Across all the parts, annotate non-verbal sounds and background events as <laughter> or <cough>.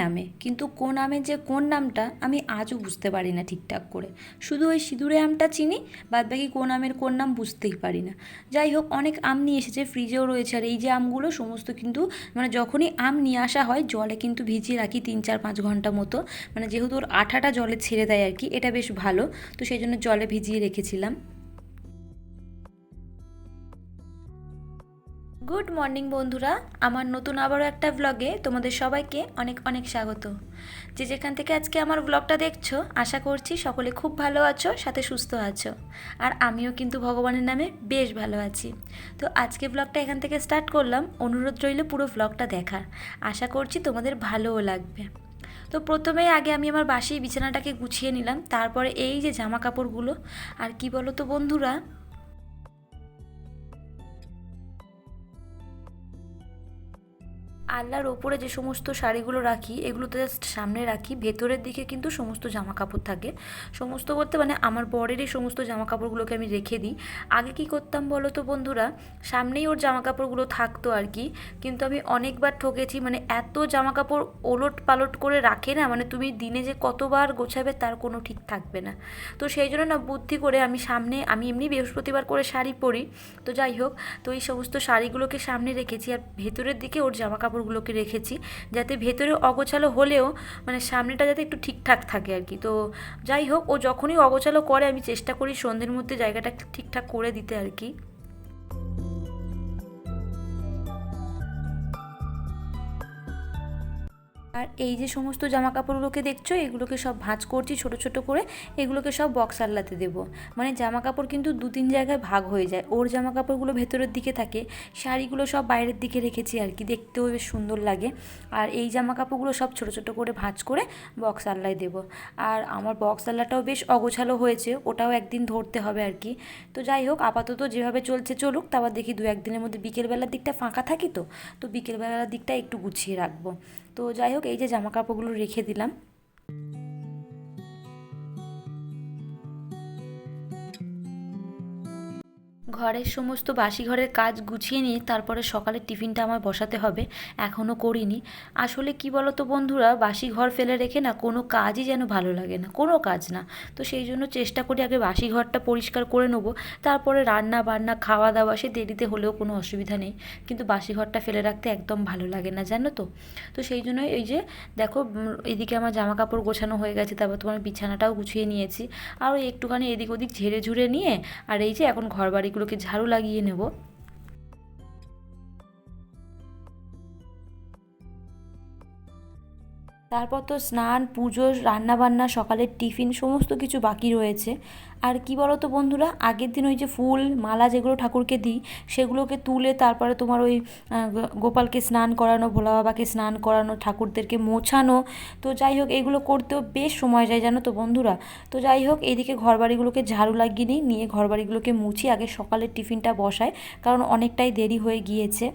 নামে, কিন্তু কোন আমের যে কোন নামটা আমি আজও বুঝতে পারি না ঠিকঠাক করে। শুধু ওই সিঁদুরে আমটা চিনি বাদ বাকি কোন আমের কোন নাম বুঝতেই পারি না। যাই হোক, অনেক আম নিয়ে এসেছে, ফ্রিজেও রয়েছে, আর এই যে আমগুলো সমস্ত কিন্তু মানে যখনই আম নিয়ে আসা হয়, জলে কিন্তু ভিজিয়ে রাখি তিন, চার, পাঁচ ঘণ্টা মতো। মানে যেহেতু ওর আঠাটা জলে ছেড়ে দেয় আর কি, এটা বেশ ভালো। তো সেই জন্য জলে ভিজিয়ে রেখেছিলাম। গুড মর্নিং বন্ধুরা। আমার নতুন আবারও একটা ব্লগে তোমাদের সবাইকে অনেক অনেক স্বাগত। যে যেখান থেকে আজকে আমার ব্লগটা দেখছ, আশা করছি সকলে খুব ভালো আছো, সাথে সুস্থ আছো। আর আমিও কিন্তু ভগবানের নামে বেশ ভালো আছি। তো আজকে ব্লগটা এখান থেকে স্টার্ট করলাম, অনুরোধ রইল পুরো ব্লগটা দেখার। আশা করছি তোমাদের ভালোও লাগবে। তো প্রথমেই আগে আমি আমার বাসি বিছানাটাকে গুছিয়ে নিলাম, তারপরে এই যে জামা কাপড়গুলো আর কি বলো তো বন্ধুরা আল্লাহর ওপরে যে সমস্ত শাড়িগুলো রাখি এগুলো তো জাস্ট সামনে রাখি, ভেতরের দিকে কিন্তু সমস্ত জামা কাপড় থাকে। সমস্ত বলতে মানে আমার বরেরই সমস্ত জামা কাপড়গুলোকে আমি রেখে দিই। আগে কি করতাম বলো তো বন্ধুরা, সামনেই ওর জামা কাপড়গুলো থাকতো আর কি, কিন্তু আমি অনেকবার ঠকেছি মানে এত জামা কাপড় ওলট পালট করে রাখে না মানে তুমি দিনে যে কতবার গোছাবে তার কোনো ঠিক থাকবে না। তো সেই জন্য না বুদ্ধি করে আমি সামনে, আমি এমনি বৃহস্পতিবার করে শাড়ি পরি। তো যাই হোক, তো এই সমস্ত শাড়িগুলোকে সামনে রেখেছি আর ভেতরের দিকে ওর জামা কাপড়গুলোকে রেখেছি, যাতে ভেতরে অগোছালো হলেও মানে সামনেটা যাতে একটু ঠিকঠাক থাকে আর কি। তো যাই হোক, ও যখনই অগোছালো করে, আমি চেষ্টা করি সন্ধ্যের মধ্যে জায়গাটা ঠিকঠাক করে দিতে আর কি। আর এই যে সমস্ত জামা কাপড়গুলোকে দেখছ, এগুলোকে সব ভাঁজ করছি ছোট ছোট করে, এগুলোকে সব বক্স আল্লাতে দেবো। মানে জামা কাপড় কিন্তু দু তিন জায়গায় ভাগ হয়ে যায়। ওর জামা কাপড়গুলো ভেতরের দিকে থাকে, শাড়িগুলো সব বাইরের দিকে রেখেছি আর কি, দেখতেও বেশ সুন্দর লাগে। আর এই জামা কাপড়গুলো সব ছোট ছোট করে ভাঁজ করে বক্স আল্লায় দেবো। আর আমার বক্স আল্লাটাও বেশ অগোছালো হয়েছে, ওটাও একদিন ধরতে হবে আর কি। তো যাই হোক, আপাতত যেভাবে চলছে চলুক, তারপর দেখি দু একদিনের মধ্যে বিকেলবেলার দিকটা ফাঁকা থাকি তো তো বিকেলবেলার দিকটা একটু গুছিয়ে রাখব। তো যাই হোক এই যে জামা কাপড়গুলো রেখে দিলাম। ঘরের সমস্ত বাসি ঘরের কাজ গুছিয়ে নিয়ে তারপরে সকালের টিফিনটা আমার বসাতে হবে। এখনও করিনি। আসলে কি বলো তো বন্ধুরা, বাসি ঘর ফেলে রেখে না কোনো কাজই যেন ভালো লাগে না, কোনো কাজ না। তো সেই জন্য চেষ্টা করি আগে বাসি ঘরটা পরিষ্কার করে নেব। তারপরে রান্না বান্না, খাওয়া দাওয়া, সে দেরিতে হলেও কোনো অসুবিধা নেই। কিন্তু বাসি ঘরটা ফেলে রাখতে একদম ভালো লাগে না, জানো তো? তো সেই জন্য এই যে, দেখো এদিকে আমার জামা কাপড় গোছানো হয়ে গেছে, তারপর তোমার বিছানাটাও গুছিয়ে নিয়েছি। আর একটুখানি এদিক ওদিক ঝেড়ে ঝুড়ে নিয়ে, আর এই যে এখন ঘর বাড়িগুলোকে ঝাড়ু লাগিয়ে নেব। তারপর তো স্নান, পুজো, রান্নাবান্না, সকালের টিফিন সমস্ত কিছু বাকি রয়েছে। আর কি বলো তো বন্ধুরা, আগের দিন ওই যে ফুল, মালা যেগুলো ঠাকুরকে দিই, সেগুলোকে তুলে তারপরে তোমার ওই গোপালকে স্নান করানো, ভোলা বাবাকে স্নান করানো, ঠাকুরদেরকে মোছানো। তো যাই হোক, এগুলো করতেও বেশ সময় যায় জানো তো বন্ধুরা। তো যাই হোক এইদিকে ঘরবাড়িগুলোকে ঝাড়ু লাগিয়ে নিই, নিয়ে ঘরবাড়িগুলোকে মুছি, আগে সকালের টিফিনটা বসাই, কারণ অনেকটাই দেরি হয়ে গিয়েছে।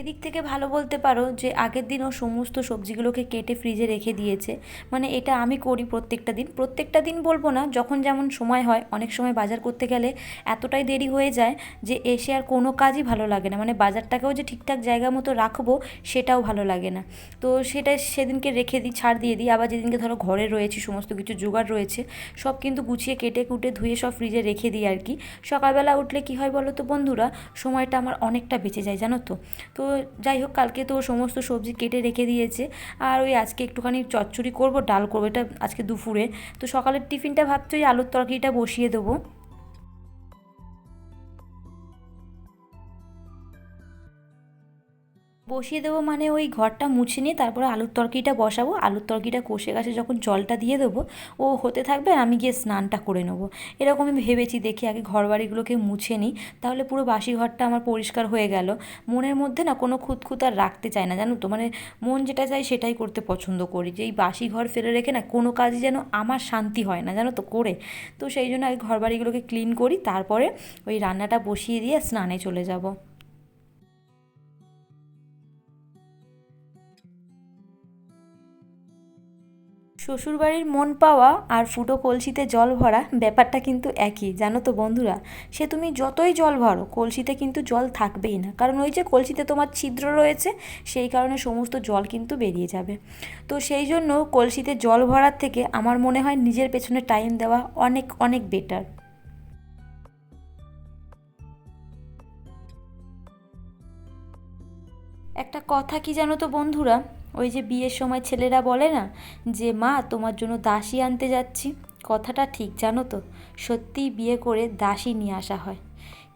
এদিক থেকে ভালো বলতে পারো যে আগের দিন ও সমস্ত সবজিগুলোকে কেটে ফ্রিজে রেখে দিয়েছে। মানে এটা আমি করি প্রত্যেকটা দিন। প্রত্যেকটা দিন বলব না, যখন যেমন সময় হয়, অনেক সময় বাজার করতে গেলে এতটাই দেরি হয়ে যায় যে এসে আর কোনো কাজই ভালো লাগে না। মানে বাজারটাকেও যে ঠিকঠাক জায়গা মতো রাখব, সেটাও ভালো লাগে না। তো সেটা সেদিনকে রেখে দিই, ছাড় দিয়ে দিই। আবার যেদিনকে ধরো ঘরে রয়েছে, সমস্ত কিছু জোগাড় রয়েছে, সব কিন্তু গুছিয়ে কেটে কুটে ধুয়ে সব ফ্রিজে রেখে দিই আর কি। সকালবেলা উঠলে কি হয় বলো তো বন্ধুরা, সময়টা আমার অনেকটা বেঁচে যায়, জানো তো? তো যাই হোক, কালকে তো সমস্ত সবজি কেটে রেখে দিয়েছে। আর ওই আজকে একটুখানি চচ্চড়ি করব, ডাল করব, এটা আজকে দুপুরে। তো সকালের টিফিনটা ভাবছি ওই আলুর তরকারিটা বসিয়ে দেবো। বসিয়ে দেবো মানে ওই ঘরটা মুছে নিয়ে তারপরে আলুর তরকারিটা বসাবো। আলুর তরকারিটা কষে গাছে যখন জলটা দিয়ে দেবো, ও হতে থাকবে আর আমি গিয়ে স্নানটা করে নেব। এরকম আমি ভেবেছি দেখি আগে ঘর বাড়িগুলোকে মুছে নিই, তাহলে পুরো বাসি ঘরটা আমার পরিষ্কার হয়ে গেল। মনের মধ্যে না কোনো খুঁতখুত আর রাখতে চায় না, জানো তো? মানে মন যেটা চাই সেটাই করতে পছন্দ করি। যে এই বাসি ঘর ফেলে রেখে না কোনো কাজই যেন আমার শান্তি হয় না, জানো তো? করে। তো সেই জন্য আগে ঘর বাড়িগুলোকে ক্লিন করি, তারপরে ওই রান্নাটা বসিয়ে দিয়ে স্নানে চলে যাব। শ্বশুরবাড়ির মন পাওয়া আর ফুটো কলসিতে জল ভরা ব্যাপারটা কিন্তু একই, জানো তো বন্ধুরা? সে তুমি যতই জল ভরো, কলসিতে কিন্তু জল থাকবেই না। কারণ ওই যে কলসিতে তোমার ছিদ্র রয়েছে, সেই কারণে সমস্ত জল কিন্তু বেরিয়ে যাবে। তো সেই জন্য কলসিতে জল ভরার থেকে আমার মনে হয় নিজের পেছনে টাইম দেওয়া অনেক অনেক বেটার একটা কথা কি জানো তো বন্ধুরা? ওই যে বিয়ের সময় ছেলেরা বলে না যে, মা, তোমার জন্য দাসী আনতে যাচ্ছি। কথাটা ঠিক, জানো তো? সত্যিই বিয়ে করে দাসী নিয়ে আসা হয়।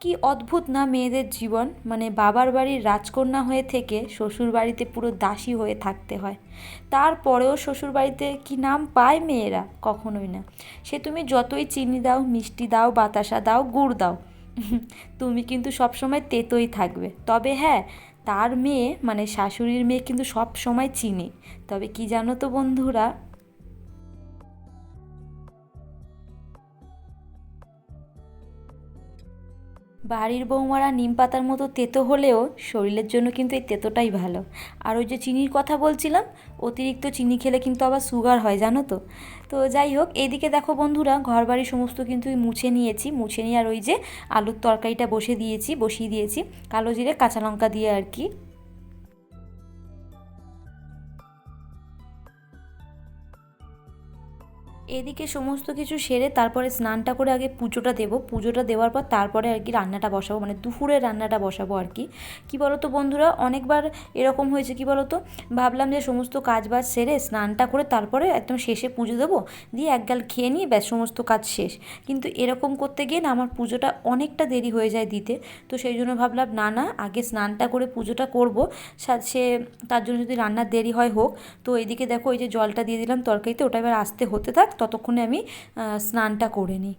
কি অদ্ভুত না মেয়েদের জীবন। মানে বাবার বাড়ির রাজকন্যা হয়ে থেকে শ্বশুর বাড়িতে পুরো দাসী হয়ে থাকতে হয়। তারপরেও শ্বশুর বাড়িতে কি নাম পায় মেয়েরা? কখনোই না। সে তুমি যতই চিনি দাও, মিষ্টি দাও, বাতাসা দাও, গুড় দাও, <laughs> তুমি কিন্তু সবসময় তেতোই থাকবে। তবে হ্যাঁ তার মেয়ে মানে শাশুড়ির মেয়ে কিন্তু সব সময় চিনি। তবে কি জানো তো বন্ধুরা? বাড়ির বৌমারা নিম পাতার মতো তেতো হলেও শরীরের জন্য কিন্তু এই তেতোটাই ভালো। আর ওই যে চিনির কথা বলছিলাম, অতিরিক্ত চিনি খেলে কিন্তু আবার সুগার হয়, জানো তো? তো যাই হোক, এদিকে দেখো বন্ধুরা ঘর বাড়ি সমস্ত কিন্তু মুছে নিয়েছি। মুছে নিয়ে আর ওই যে আলুর তরকারিটা বসে দিয়েছি, বসিয়ে দিয়েছি। কালো জিরে, কাঁচা লঙ্কা দিয়ে আর কি। এদিকে সমস্ত কিছু সেরে তারপরে স্নানটা করে আগে পুজোটা দেবো। পুজোটা দেওয়ার পর তারপরে আর কি রান্নাটা বসাবো মানে দুপুরের রান্নাটা বসাবো আর কি। কী বলো তো বন্ধুরা, অনেকবার এরকম হয়েছে, কী বলো তো ভাবলাম যে সমস্ত কাজ বাজ সেরে স্নানটা করে তারপরে একদম শেষে পুজো দেবো। দিয়ে একগাল খেয়ে নিয়ে ব্যাস সমস্ত কাজ শেষ। কিন্তু এরকম করতে গিয়ে না আমার পুজোটা অনেকটা দেরি হয়ে যায় দিতে। তো সেই জন্য ভাবলাম, না না, আগে স্নানটা করে পুজোটা করব। সে তার জন্য যদি রান্নার দেরি হয় হোক। তো এইদিকে দেখো ওই যে জলটা দিয়ে দিলাম তরকারিতে, ওটা এবার আসতে হতে থাক। ততক্ষণে আমি স্নানটা করে নিই।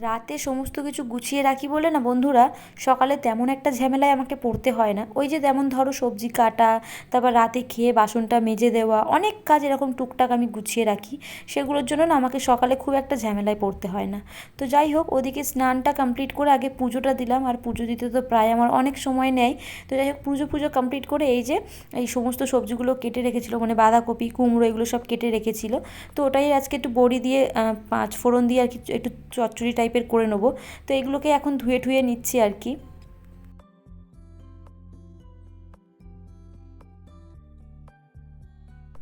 রাতে সমস্ত কিছু গুছিয়ে রাখি বলে না বন্ধুরা, সকালে তেমন একটা ঝামেলায় আমাকে পড়তে হয় না। ওই যে যেমন ধরো সবজি কাটা, তারপর রাতে খেয়ে বাসনটা মেজে দেওয়া, অনেক কাজ এরকম টুকটাক আমি গুছিয়ে রাখি। সেগুলোর জন্য না আমাকে সকালে খুব একটা ঝামেলায় পড়তে হয় না। তো যাই হোক, ওদিকে স্নানটা কমপ্লিট করে আগে পুজোটা দিলাম। আর পুজো দিতে তো প্রায় আমার অনেক সময় নেয় তো যাই হোক, পুজো পুজো কমপ্লিট করে এই যে, এই সমস্ত সবজিগুলো কেটে রেখেছিলো মানে বাঁধাকপি, কুমড়ো এগুলো সব কেটে রেখেছিল। তো ওটাই আজকে একটু বড়ি দিয়ে পাঁচ ফোড়ন দিয়ে আর কি একটু চচ্চড়ি টাইপ টাইপের করে নেব। তো এগুলোকে এখন ধুয়ে ঠুয়ে নিচ্ছি আর কি।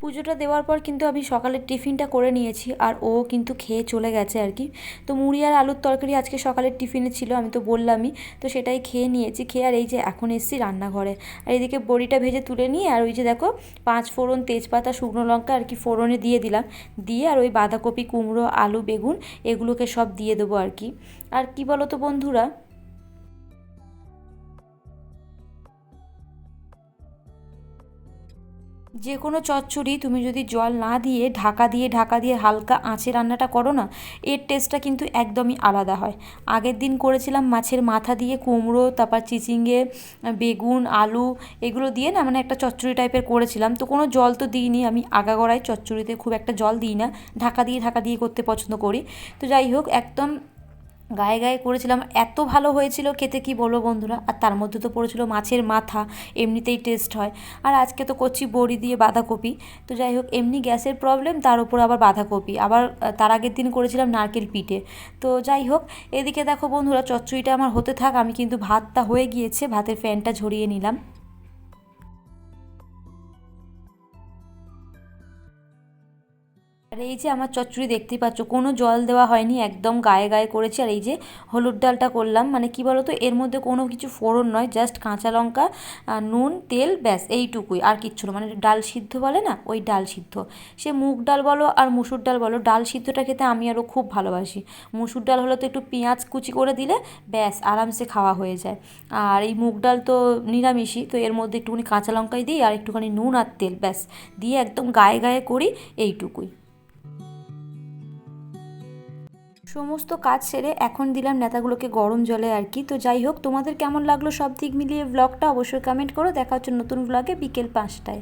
পুজোটা দেওয়ার পর কিন্তু আমি সকালের টিফিনটা করে নিয়েছি আর ও কিন্তু খেয়ে চলে গেছে আর কি। তো মুড়ি আর আলুর তরকারি আজকে সকালের টিফিনে ছিল, আমি তো বললামই। তো সেটাই খেয়ে নিয়েছি, খেয়ে আর এই যে এখন এসছি রান্নাঘরে। আর এদিকে বড়িটা ভেজে তুলে নিয়ে আর ওই যে দেখো পাঁচ ফোড়ন তেজপাতা, শুকনো লঙ্কা আর কি ফোড়নে দিয়ে দিলাম। দিয়ে আর ওই বাঁধাকপি, কুমড়ো, আলু, বেগুন, এগুলোকে সব দিয়ে দেবো আর কি। আর কি বলো তো বন্ধুরা যে কোনো চচ্চড়ি তুমি যদি জল না দিয়ে, ঢাকা দিয়ে ঢাকা দিয়ে হালকা আঁচে রান্নাটা করো না, এর টেস্টটা কিন্তু একদমই আলাদা হয়। আগের দিন করেছিলাম মাছের মাথা দিয়ে কুমড়ো, তারপর চিচিঙ্গে, বেগুন, আলু, এগুলো দিয়ে না মানে একটা চচ্চড়ি টাইপের করেছিলাম। তো কোনো জল তো দিইনি, আমি আগাগোড়ায় চচ্চড়িতে খুব একটা জল দিই না। ঢাকা দিয়ে ঢাকা দিয়ে করতে পছন্দ করি। তো যাই হোক, একদম গায়ে গায়ে করেছিলাম, এত ভালো হয়েছিল খেতে, কি বলব বন্ধুরা? আর তার মধ্যে তো পড়েছিল মাছের মাথা, এমনিতেই টেস্ট হয়। আর আজকে তো করছি বড়ি দিয়ে বাঁধাকপি। তো যাই হোক, এমনি গ্যাসের প্রবলেম তার উপর আবার বাঁধাকপি। আবার তার আগের দিন করেছিলাম নারকেল পিঠে। তো যাই হোক, এদিকে দেখো বন্ধুরা, চচ্চড়িটা আমার হতে থাক, আমি কিন্তু ভাতটা হয়ে গিয়েছে, ভাতের ফ্যানটা ঝরিয়ে নিলাম। আর এই যে আমার চচ্চড়ি দেখতেই পাচ্ছ, কোনো জল দেওয়া হয়নি, একদম গায়ে গায়ে করেছি। আর এই যে হলুদ ডালটা করলাম মানে কি বলতো, এর মধ্যে কোনো কিছু ফোড়ন নয় জাস্ট কাঁচা লঙ্কা নুন, তেল, ব্যাস, এইটুকুই, আর কিচ্ছু না। মানে ডাল সিদ্ধ বলে না, ওই ডাল সিদ্ধ। সে মুগ ডাল বলো আর মুসুর ডাল বলো, ডাল সিদ্ধটা খেতে আমি আরও খুব ভালোবাসি। মুসুর ডাল হলে তো একটু পেঁয়াজ কুচি করে দিলে, ব্যাস, আরামসে খাওয়া হয়ে যায়। আর এই মুগ ডাল তো নিরামিষই, তো এর মধ্যে একটুখানি কাঁচা লঙ্কাই দিই, আর একটুখানি নুন আর তেল, ব্যাস, দিয়ে একদম গায়ে গায়ে করি, এইটুকুই। সমস্ত কাজ সেরে এখন দিলাম নেতাগুলোকে গরম জলে আর কি। তো যাই হোক, তোমাদের কেমন লাগল সব দিক মিলিয়ে ব্লগটা অবশ্যই কমেন্ট করো। দেখা হচ্ছে নতুন ব্লগে বিকেল পাঁচটায়।